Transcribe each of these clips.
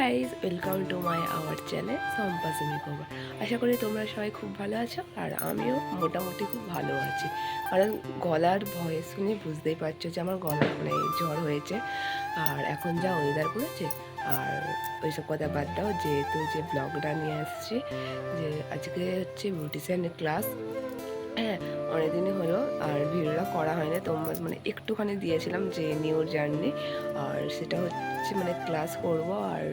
Guys welcome to my our channel সম্পাসিনী খবর আশা করি তোমরা সবাই খুব ভালো আছো আর আমিও মোটামুটি খুব ভালো আছি। কারণ গলার ভয়েস শুনে বুঝতেই পারছ যে আমার গলা মানে জ্বর হয়েছে। আর এখন যা ওয়েদার করেছে, আর ওইসব কথা বাদ দাও, যেহেতু যে ব্লগটা নিয়ে আসছি, যে আজকে হচ্ছে বিউটিশিয়ানের ক্লাস হ্যাঁ অনেকদিনই হলো আর ভিডিওটা করা হয়নি তোমরা মানে একটুখানি দিয়েছিলাম যে নিউ জার্নি। আর সেটা হচ্ছে মানে ক্লাস করব আর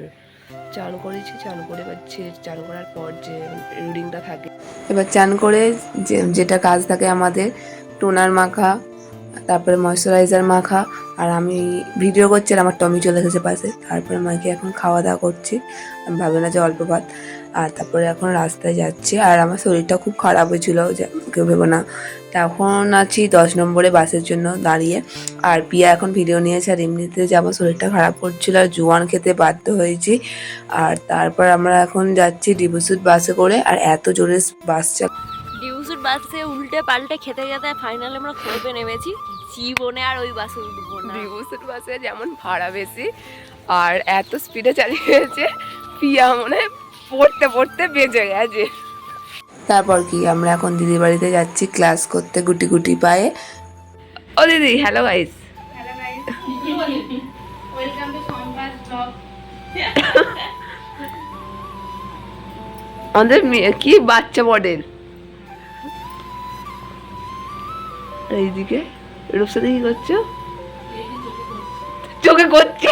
চান করেছি, চান করে পাচ্ছি চান করার পর যে রিডিংটা থাকে। এবার চান করে যেটা কাজ থাকে আমাদের, টোনার মাখা তারপরে ময়শ্চারাইজার মাখা, আর আমি ভিডিও করছি আর আমার টমি চলে এসেছে পাশে। তারপরে মাকে এখন খাওয়া দাওয়া করছি। আমি ভাবি না যে অল্প ভাত। আর তারপরে এখন রাস্তায় যাচ্ছি। আর আমার শরীরটা খুব খারাপ হয়েছিল কেউ ভেবো না। তখন আছি দশ নম্বরে বাসের জন্য দাঁড়িয়ে। আর পিয়া এখন ভিডিও নিয়েছে, আর এমনিতে যে আমার শরীরটা খারাপ করছিল, আর জোয়ান খেতে বাধ্য হয়েছি। আর তারপর আমরা এখন যাচ্ছি ডিবুসুদ বাসে করে, আর এত জোরে বাস চাল বাসে উল্টে পাল্টে খেতে খেতে ফাইনালি আমরা খোপে নেমেছি। জীবনে আর ওই বাসে উঠবো না। ডিবুসুদ বাসে যেমন ভাড়া বেশি আর এত স্পিডে চালিয়েছে পিয়া মনে পড়তে পড়তে বেঁচে গেছে। তারপর কি আমরা এখন দিদির বাড়িতে যাচ্ছি ক্লাস করতে গুটি গুটি পায়ে। ও দিদি হ্যালো গাইস ওয়েলকাম টু সম্পাস ব্লগ আমাদের মেয়ে কি বাচ্চা মডেল এইদিকে। রূপসাদি কি করছ? চোখে করছি।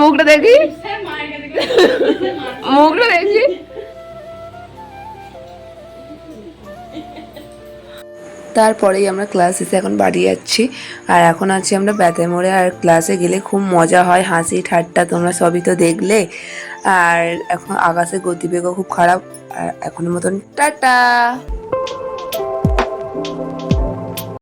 মুখটা দেখি। মুখটা দেখি। তারপরেই আমরা ক্লাস এসে এখন বাড়ি যাচ্ছি। আর এখন আছি আমরা মোড়ে। আর ক্লাসে গেলে খুব মজা হয়, হাসি, ঠাট্টা তোমরা সবই তো দেখলে। আর এখন আকাশের গতিবেগও খুব খারাপ। আর এখনের মতন টাটা!